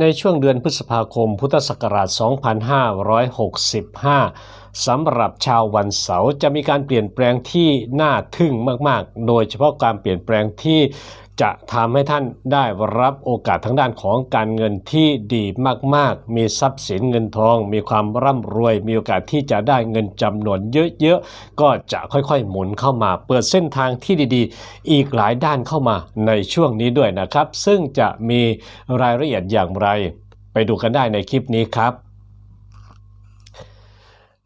ในช่วงเดือนพฤษภาคมพุทธศักราช 2565 สำหรับชาววันเสาร์จะมีการเปลี่ยนแปลงที่น่าทึ่งมาก ๆ โดยเฉพาะการเปลี่ยนแปลงที่ จะทำให้ท่านได้รับโอกาสทางด้านของการเงินที่ดีมากๆ มีทรัพย์สินเงินทอง มีความร่ำรวย มีโอกาสที่จะได้เงินจำนวนเยอะๆ ก็จะค่อยๆ หมุนเข้ามา เปิดเส้นทางที่ดีๆ อีกหลายด้านเข้ามาในช่วงนี้ด้วยนะครับ ซึ่งจะมีรายละเอียดอย่างไร ไปดูกันได้ในคลิปนี้ครับ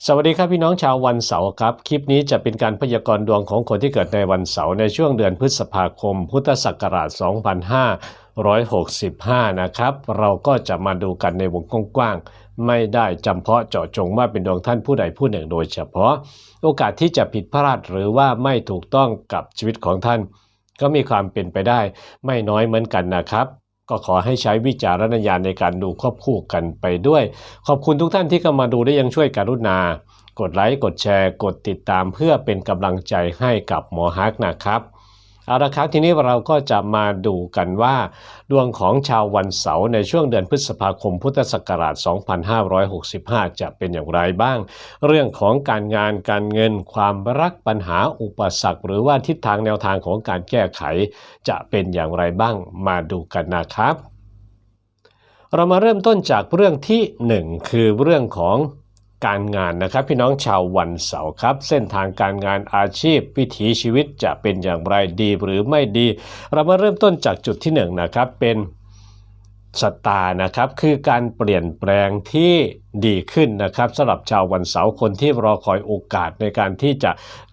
สวัสดีครับพี่น้องชาววันเสาร์ครับ คลิปนี้จะเป็นการพยากรณ์ดวงของคนที่เกิดในวันเสาร์ในช่วงเดือนพฤษภาคม พุทธศักราช 2565 นะครับ เราก็จะมาดูกันในวงกว้างๆไม่ได้จำเพาะเจาะจงว่าเป็นดวงท่านผู้ใดผู้หนึ่งโดยเฉพาะ โอกาสที่จะผิดพลาดหรือว่าไม่ถูกต้องกับชีวิตของท่าน ก็มีความเป็นไปได้ไม่น้อยเหมือนกันนะครับ ก็ขอให้ใช้วิจารณญาณในการดูควบคู่กันไปด้วย ขอบคุณทุกท่านที่เข้ามาดูได้ยังช่วยการุณา กดไลค์ กดแชร์ กดติดตามเพื่อเป็นกำลังใจให้กับหมอฮักนะครับ เอาละครับทีนี้เราก็จะมาดูกันว่า ดวงของชาววันเสาร์ในช่วงเดือนพฤษภาคมพุทธศักราช 2565 จะเป็นอย่างไรบ้าง เรื่องของการงานการเงินความรักปัญหาอุปสรรค หรือว่าทิศทางแนวทางของการแก้ไข จะเป็นอย่างไรบ้างมาดูกันนะครับ เรามาเริ่มต้นจากเรื่องที่ 1 คือเรื่องของ การงานนะครับ พี่น้องชาววันเสาร์ครับ เส้นทางการงานอาชีพวิถีชีวิตจะเป็นอย่างไรดีหรือไม่ดี เรามาเริ่มต้นจากจุดที่1นนะครับเป็นสตาร์นะครับคือการเปลี่ยนแปลงที่ ดีขึ้นนะครับสำหรับชาววันเสาร์คนที่รอคอยโอกาสในการที่จะ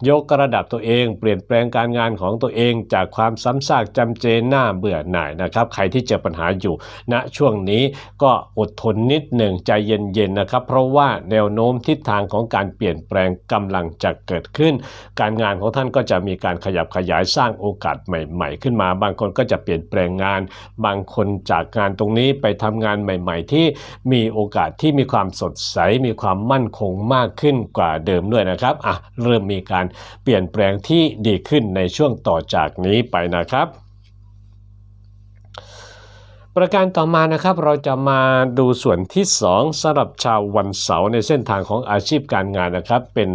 ยกระดับตัวเอง เปลี่ยนแปลงการงานของตัวเอง จากความซ้ำซากจำเจหน้าเบื่อหน่ายนะครับใครที่เจอปัญหาอยู่ณช่วงนี้ก็อดทนนิดหนึ่งใจเย็นๆนะครับ เพราะว่าแนวโน้มทิศทางของการเปลี่ยนแปลงกำลังจะเกิดขึ้น การงานของท่านก็จะมีการขยับขยายสร้างโอกาสใหม่ๆ ขึ้นมา บางคนก็จะเปลี่ยนแปลงงาน บางคนจากงานตรงนี้ไปทำงานใหม่ ๆ ที่มีโอกาสที่มีความสดใสมีความมั่นคงมากขึ้นกว่าเดิมด้วยนะครับอะเริ่มมีการเปลี่ยนแปลงที่ดีขึ้นในช่วงต่อจากนี้ไปนะครับประการต่อมานะครับเราจะมาดูส่วนที่ 2สำหรับชาววันเสาร์ในเส้นทางของอาชีพการงานนะครับเป็น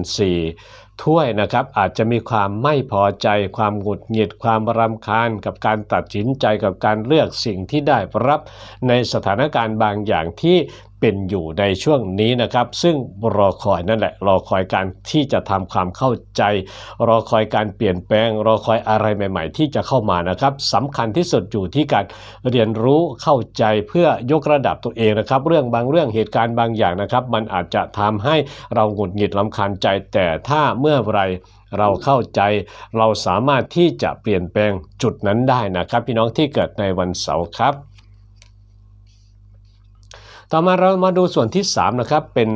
4 ถ้วยนะครับอาจจะมีความไม่พอใจ ความหงุดหงิดความรำคาญ กับการตัดสินใจกับการเลือกสิ่งที่ได้รับในสถานการณ์บางอย่างที่ เป็นอยู่ในช่วงนี้นะครับ ซึ่งรอคอยนั่นแหละ รอคอยการที่จะทำความเข้าใจ รอคอยการเปลี่ยนแปลง รอคอยอะไรใหม่ ๆ ที่จะเข้ามานะครับสำคัญที่สุดอยู่ที่การเรียนรู้เข้าใจเพื่อยกระดับตัวเองนะครับ เรื่องบางเรื่องเหตุการณ์บางอย่างนะครับ มันอาจจะทำให้เราหงุดหงิดลำคาญใจ แต่ถ้าเมื่อไรเราเข้าใจเราสามารถที่จะเปลี่ยนแปลงจุดนั้นได้นะครับ พี่น้องที่เกิดในวันเสาร์ครับ ต่อมาเรามาดูส่วนที่3นะครับเป็น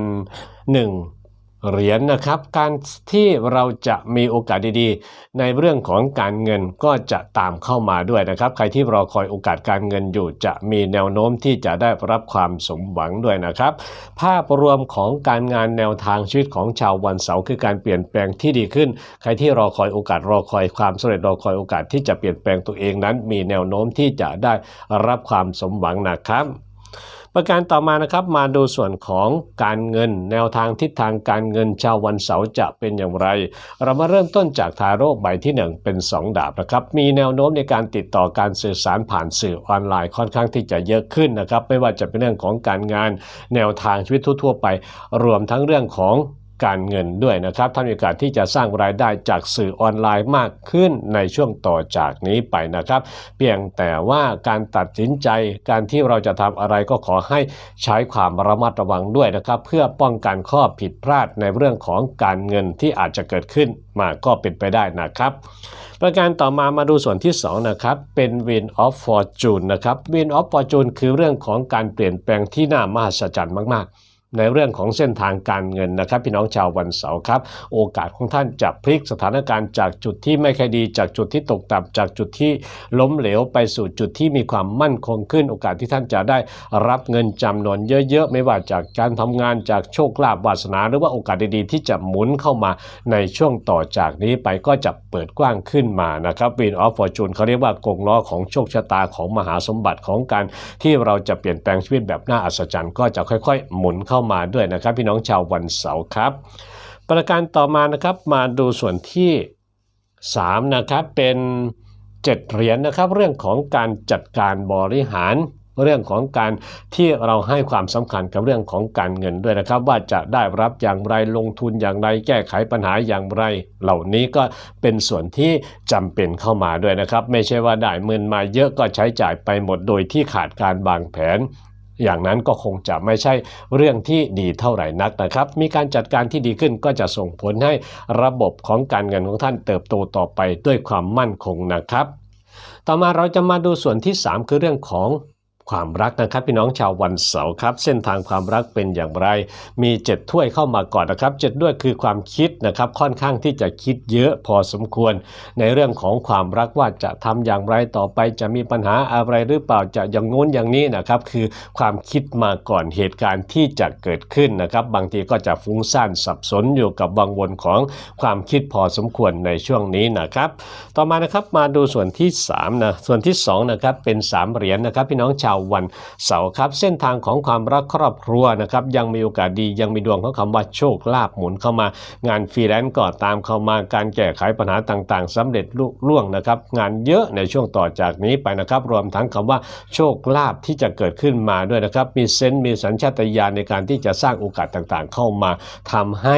1 เหรียญนนะครับ การที่เราจะมีโอกาสดีๆ ในเรื่องของการเงินก็จะตามเข้ามาด้วยนะครับ ใครที่รอคอยโอกาสการเงินอยู่ จะมีแนวโน้มที่จะได้รับความสมหวังด้วยนะครับ ภาพรวมของการงานแนวทางชีวิตของชาววันเสาร์คือการเปลี่ยนแปลงที่ดีขึ้น ใครที่รอคอยโอกาสรอคอยความสำเร็จรอคอยโอกาสที่จะเปลี่ยนแปลงตัวเองนั้น มีแนวโน้มที่จะได้รับความสมหวังนะครับ ประการต่อมานะครับมาดูส่วนของการเงิน แนวทางทิศทางการเงินชาววันเสาร์จะเป็นอย่างไร เรามาเริ่มต้นจากทาโร่ใบที่ 1 เป็น 2 ดาบนะครับมีแนวโน้มในการติดต่อการสื่อสารผ่านสื่อออนไลน์ค่อนข้างที่จะเยอะขึ้นนะครับไม่ว่าจะเป็นเรื่องของการงาน แนวทางชีวิตทั่วๆไป รวมทั้งเรื่องของ การเงินด้วยนะครับท่านมีโอกาสที่จะสร้างรายได้จากสื่อออนไลน์มากขึ้นในช่วงต่อจากนี้ไปนะครับ เพียงแต่ว่าการตัดสินใจการที่เราจะทำอะไรก็ขอให้ใช้ความระมัดระวังด้วยนะครับ เพื่อป้องกันข้อผิดพลาดในเรื่องของการเงินที่อาจจะเกิดขึ้นมาก็เป็นไปได้นะครับ ประการต่อมามาดูส่วนที่ 2 นะครับ เป็น Win of Fortune นะครับ Win of Fortune คือเรื่องของการเปลี่ยนแปลงที่น่ามหัศจรรย์มากๆ ในเรื่องของเส้นทางการเงินนะครับ พี่น้องชาววันเสาร์ครับ โอกาสของท่านจะพลิกสถานการณ์จากจุดที่ไม่ค่อยดีจากจุดที่ตกต่ำจากจุดที่ล้มเหลวไปสู่จุดที่มีความมั่นคงขึ้น โอกาสที่ท่านจะได้รับเงินจำนวนเยอะๆ ไม่ว่าจากการทำงานจากโชคลาภวาสนา หรือว่าโอกาสดีๆ ที่จะหมุนเข้ามาในช่วงต่อจากนี้ไปก็จะเปิดกว้างขึ้นมานะครับวินออฟฟอร์จูนเขาเรียกว่ากงล้อของโชคชะตาของมหาสมบัติของการที่เราจะเปลี่ยนแปลงชีวิตแบบน่าอัศจรรย์ ก็จะค่อย ๆ หมุนเข้ามาด้วยนะครับ พี่น้องชาววันเสาร์ครับ ประการต่อมานะครับมาดูส่วนที่3นะครับเป็น7เหรียญนะครับเรื่องของการจัดการบริหาร เรื่องของการที่เราให้ความสำคัญกับเรื่องของการเงินด้วยนะครับ ว่าจะได้รับอย่างไรลงทุนอย่างไร แก้ไขปัญหาอย่างไร เหล่านี้ก็เป็นส่วนที่จำเป็นเข้ามาด้วยนะครับ ไม่ใช่ว่าได้เงินมาเยอะก็ใช้จ่ายไปหมดโดยที่ขาดการวางแผน อย่างนั้นก็คงจะไม่ใช่เรื่องที่ดีเท่าไหร่นักนะครับ มีการจัดการที่ดีขึ้นก็จะส่งผลให้ระบบของการเงินของท่านเติบโตต่อไปด้วยความมั่นคงนะครับ ต่อมาเราจะมาดูส่วนที่ 3 คือเรื่องของ ความรักนะครับพี่น้องชาววันเสาร์ครับ เส้นทางความรักเป็นอย่างไร มี 7 ถ้วยเข้ามาก่อนนะครับเจ็ดด้วยคือความคิดนะครับค่อนข้างที่จะคิดเยอะพอสมควร ในเรื่องของความรักว่าจะทำอย่างไรต่อไปจะมีปัญหาอะไรหรือเปล่าจะอย่างงู้นอย่างนี้นะครับคือความคิดมาก่อนเหตุการณ์ที่จะเกิดขึ้นนะครับบางทีก็จะฟุ้งซ่านสับสนอยู่กับวังวนของความคิดพอสมควรในช่วงนี้นะครับ ต่อมานะครับมาดูส่วนที่3นะส่วนที่2นะครับเป็น3เหรียญนะครับพี่น้องชาววันเสาร์ครับ เส้นทางของความรักครอบครัวนะครับยังมีโอกาสดียังมีดวงของคำว่าโชคลาภหมุนเข้ามา งานฟรีแลนซ์ก็ตามเข้ามาการแก้ไขปัญหาต่างๆสำเร็จลุล่วงนะครับ งานเยอะในช่วงต่อจากนี้ไปนะครับ รวมทั้งคำว่าโชคลาภที่จะเกิดขึ้นมาด้วยนะครับ มีเซนต์มีสัญชาตญาณในการที่จะสร้างโอกาสต่างๆ เข้ามาทำให้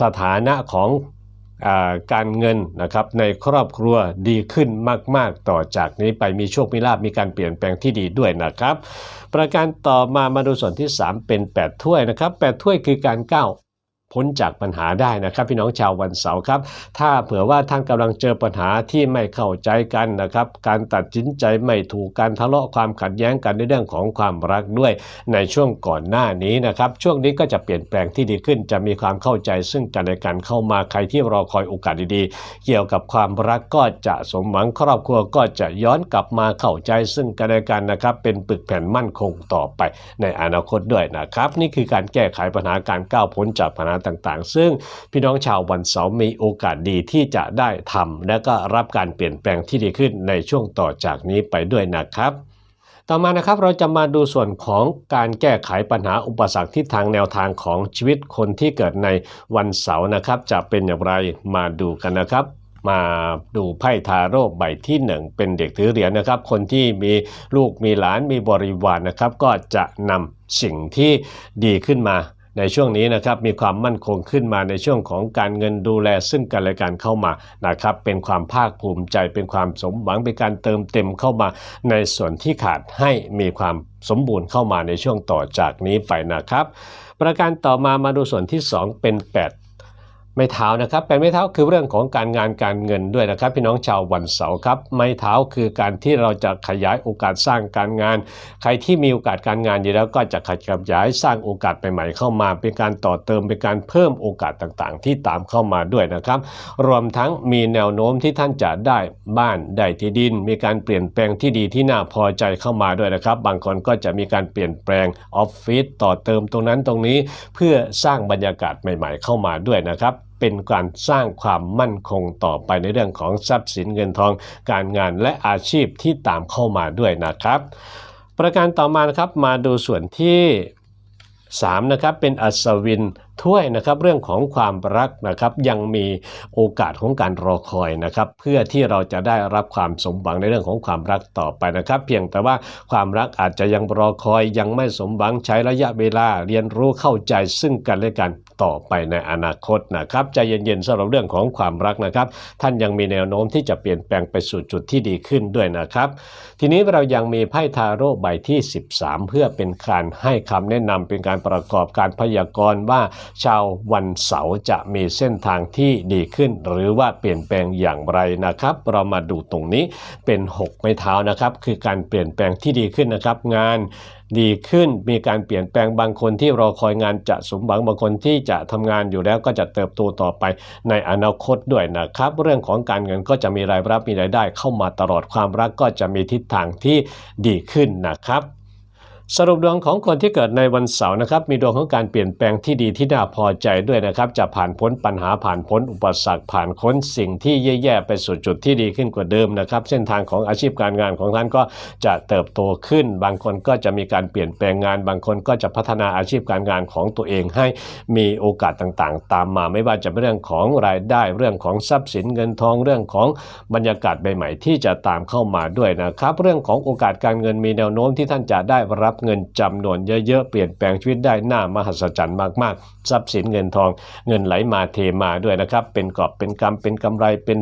สถานะของ การเงินนะครับในครอบครัวดีขึ้นมาก ๆ ต่อจากนี้ไปมีโชคมีลาบมีการเปลี่ยนแปลงที่ดีด้วยนะครับ ประการต่อมามาดูส่วนที่ 3 เป็น 8 ถ้วยนะครับ8ถ้วยคือการก้าว พ้นจากปัญหาได้นะครับ พี่น้องชาววันเสาร์ครับ ถ้าเผื่อว่าท่านกำลังเจอปัญหาที่ไม่เข้าใจกันนะครับ การตัดสินใจไม่ถูกการทะเลาะความขัดแย้งกันในเรื่องของความรักด้วย ในช่วงก่อนหน้านี้นะครับ ช่วงนี้ก็จะเปลี่ยนแปลงที่ดีขึ้น จะมีความเข้าใจซึ่งกันและกันเข้ามาใครที่รอคอยโอกาสดีๆ เกี่ยวกับความรักก็จะสมหวังครอบครัวก็จะย้อนกลับมาเข้าใจซึ่งกันและกันนะครับ เป็นปึกแผ่นมั่นคงต่อไปในอนาคตด้วยนะครับ นี่คือการแก้ไขปัญหาการก้าวพ้นจากปัญหาต่างๆ ซึ่งพี่น้องชาววันเสาร์มีโอกาสดีที่จะได้ทำและก็รับการเปลี่ยนแปลงที่ดีขึ้นในช่วงต่อจากนี้ไปด้วยนะครับต่อมานะครับเราจะมาดูส่วนของการแก้ไขปัญหาอุปสรรคที่ทางแนวทางของชีวิตคนที่เกิดในวันเสาร์นะครับ จะเป็นอย่างไรมาดูกันนะครับ มาดูไพ่ทาโร่ใบที่หนึ่งเป็นเด็กถือเหรียญนะครับ คนที่มีลูกมีหลานมีบริวารนะครับ ก็จะนำสิ่งที่ดีขึ้นมา ในช่วงนี้นะครับมีความมั่นคงขึ้นมาในช่วงของการเงินดูแลซึ่งกันและกันเข้ามานะครับเป็นความภาคภูมิใจเป็นความสมหวังเป็นการเติมเต็มเข้ามา ในส่วนที่ขาดให้มีความสมบูรณ์เข้ามาในช่วงต่อจากนี้ไปนะครับ ประการต่อมามาดูส่วนที่ 2 เป็น 8 ไม้เท้านะครับเป็นไม้เท้าคือเรื่องของการงานการเงินด้วยนะครับ พี่น้องชาววันเสาร์ครับไม้เท้าคือการที่เราจะขยายโอกาสสร้างการงาน ใครที่มีโอกาสการงานอยู่แล้วก็จะขยายสร้างโอกาสใหม่ๆเข้ามาเป็นการต่อเติมเป็นการเพิ่มโอกาสต่างๆ ที่ตามเข้ามาด้วยนะครับ รวมทั้งมีแนวโน้มที่ท่านจะได้บ้านได้ที่ดิน มีการเปลี่ยนแปลงที่ดีที่น่าพอใจเข้ามาด้วยนะครับ บางคนก็จะมีการเปลี่ยนแปลงออฟฟิศต่อเติมตรงนั้นตรงนี้ เพื่อสร้างบรรยากาศใหม่ ๆ เข้ามาด้วยนะครับเป็นการสร้างความมั่นคงต่อไปในเรื่องของทรัพย์สินเงินทอง การงานและอาชีพที่ตามเข้ามาด้วยนะครับ ประการต่อมานะครับมาดูส่วนที่3นะครับเป็นอัศวิน ถ้วยนะครับเรื่องของความรักนะครับยังมีโอกาสของการรอคอยนะครับเพื่อที่เราจะได้รับความสมหวังในเรื่องของความรักต่อไปนะครับ เพียงแต่ว่าความรักอาจจะยังรอคอยยังไม่สมหวังใช้ระยะเวลาเรียนรู้เข้าใจซึ่งกันและกันต่อไปในอนาคตนะครับใจเย็นๆสำหรับเรื่องของความรักนะครับ ท่านยังมีแนวโน้มที่จะเปลี่ยนแปลงไปสู่จุดที่ดีขึ้นด้วยนะครับ ทีนี้เรายังมีไพ่ทาโร่ใบที่ 13 เพื่อเป็นการให้คำแนะนำเป็นการประกอบการพยากรณ์ว่าชาววันเสาร์จะมีเส้นทางที่ดีขึ้น หรือว่าเปลี่ยนแปลงอย่างไรนะครับ เรามาดูตรงนี้เป็น 6 ไม้เท้านะครับ คือการเปลี่ยนแปลงที่ดีขึ้นนะครับ งานดีขึ้นมีการเปลี่ยนแปลงบางคนที่รอคอยงานจะสมหวังบางคนที่จะทำงานอยู่แล้วก็จะเติบโตต่อไปในอนาคตด้วยนะครับ เรื่องของการเงินก็จะมีรายรับมีรายได้เข้ามาตลอดความรักก็จะมีทิศทางที่ดีขึ้นนะครับ สรุปดวงของคนที่เกิดในวันเสาร์นะครับ มีดวงของการเปลี่ยนแปลงที่ดีที่น่าพอใจด้วยนะครับ จะผ่านพ้นปัญหาผ่านพ้นอุปสรรคผ่านพ้นสิ่งที่แย่ๆไปสู่จุดที่ดีขึ้นกว่าเดิมนะครับ เส้นทางของอาชีพการงานของท่านก็จะเติบโตขึ้น บางคนก็จะมีการเปลี่ยนแปลงงาน บางคนก็จะพัฒนาอาชีพการงานของตัวเองให้มีโอกาสต่างๆ ตามมาไม่ว่าจะเป็นเรื่องของรายได้เรื่องของทรัพย์สินเงินทองเรื่องของบรรยากาศใหม่ๆที่จะตามเข้ามาด้วยนะครับ เรื่องของโอกาสการเงินมีแนวโน้มที่ท่านจะได้รับเงินจำนวนเยอะๆ เปลี่ยนแปลงชีวิตได้หน้ามหัศจรรย์มากๆ ทรัพย์สินเงินทองเงินไหลมาเทมาด้วยนะครับ เป็นกอบเป็นกำเป็นกำไรเป็น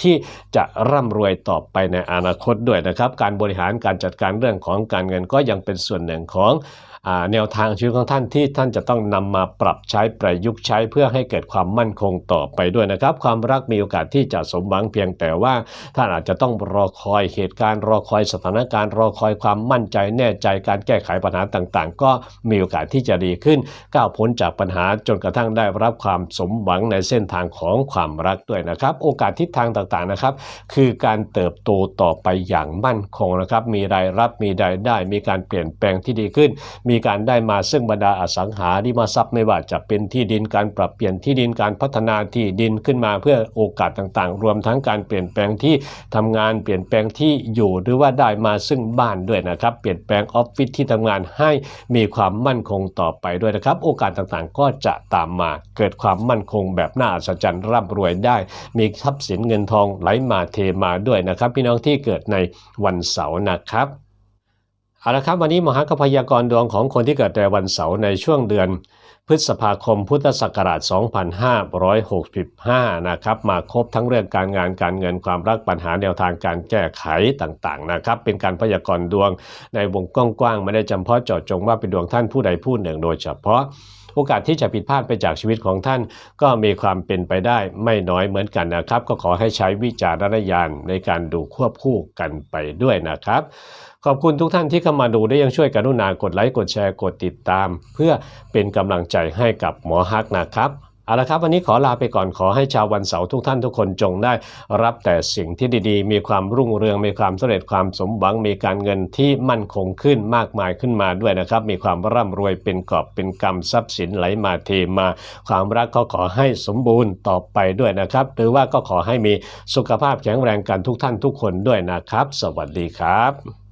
ที่จะร่ำรวยต่อไปในอนาคตด้วยนะครับ การบริหารการจัดการเรื่องของการเงินก็ยังเป็นส่วนหนึ่งของ แนวทางชีวิตของท่านที่ท่านจะต้องนำมาปรับใช้ประยุกต์ใช้เพื่อให้เกิดความมั่นคงต่อไปด้วยนะครับ ความรักมีโอกาสที่จะสมหวังเพียงแต่ว่าท่านอาจจะต้องรอคอยเหตุการณ์ รอคอยสถานการณ์ รอคอยความมั่นใจแน่ใจการแก้ไขปัญหาต่างๆ ก็มีโอกาสที่จะดีขึ้น ก้าวพ้นจากปัญหาจนกระทั่งได้รับความสมหวังในเส้นทางของความรักด้วยนะครับ โอกาสทิศทางต่างๆนะครับ คือการเติบโตต่อไปอย่างมั่นคงนะครับ มีรายรับมีรายได้ มีการเปลี่ยนแปลงที่ดีขึ้น มีีการได้มาซึ่งบรรดาอสังหาริมทรัพย์ไม่ว่าจะเป็นที่ดินการปรับเปลี่ยนที่ดินการพัฒนาที่ดินขึ้นมาเพื่อโอกาสต่างๆ รวมทั้งการเปลี่ยนแปลงที่ทำงานเปลี่ยนแปลงที่อยู่หรือว่าได้มาซึ่งบ้านด้วยนะครับ เปลี่ยนแปลงออฟฟิศที่ทำงานให้มีความมั่นคงต่อไปด้วยนะครับ โอกาสต่างๆ ก็จะตามมาเกิดความมั่นคงแบบน่าอัศจรรย์ร่ำรวยได้ มีทรัพย์สินเงินทองไหลมาเทมาด้วยนะครับ พี่น้องที่เกิดในวันเสาร์นะครับ เอาละครับวันนี้มหากพยากรณ์ดวงของคนที่เกิดในวันเสาร์ในช่วงเดือน พฤษภาคมพุทธศักราช 2565 นะครับมาครบทั้งเรื่องการงานการเงินความรักปัญหาแนวทางการแก้ไขต่างๆนะครับเป็นการพยากรณ์ดวงในวงกว้างๆไม่ได้จำเพาะเจาะจงว่าเป็นดวงท่านผู้ใดผู้หนึ่งโดยเฉพาะ โอกาสที่จะผิดพลาดไปจากชีวิตของท่าน ก็มีความเป็นไปได้ไม่น้อยเหมือนกันนะครับ ก็ขอให้ใช้วิจารณญาณในการดูควบคู่กันไปด้วยนะครับขอบคุณทุกท่านที่เข้ามาดูได้ยังช่วยกรุณากดไลค์กดแชร์กดติดตาม เพื่อเป็นกำลังใจให้กับหมอฮักนะครับ เอาละครับ วันนี้ขอลาไปก่อนขอให้ชาววันเสาร์ทุกท่านทุกคนจงได้ รับแต่สิ่งที่ดีๆ มีความรุ่งเรืองมีความสำเร็จความสมหวังมีการเงินที่มั่นคงขึ้นมากมายขึ้นมาด้วยนะครับ มีความร่ำรวยเป็นกอบเป็นกำทรัพย์สินไหลมาเทมา ความรักก็ขอให้สมบูรณ์ต่อไปด้วยนะครับ หรือว่าก็ขอให้มีสุขภาพแข็งแรงกันทุกท่านทุกคนด้วยนะครับ สวัสดีครับ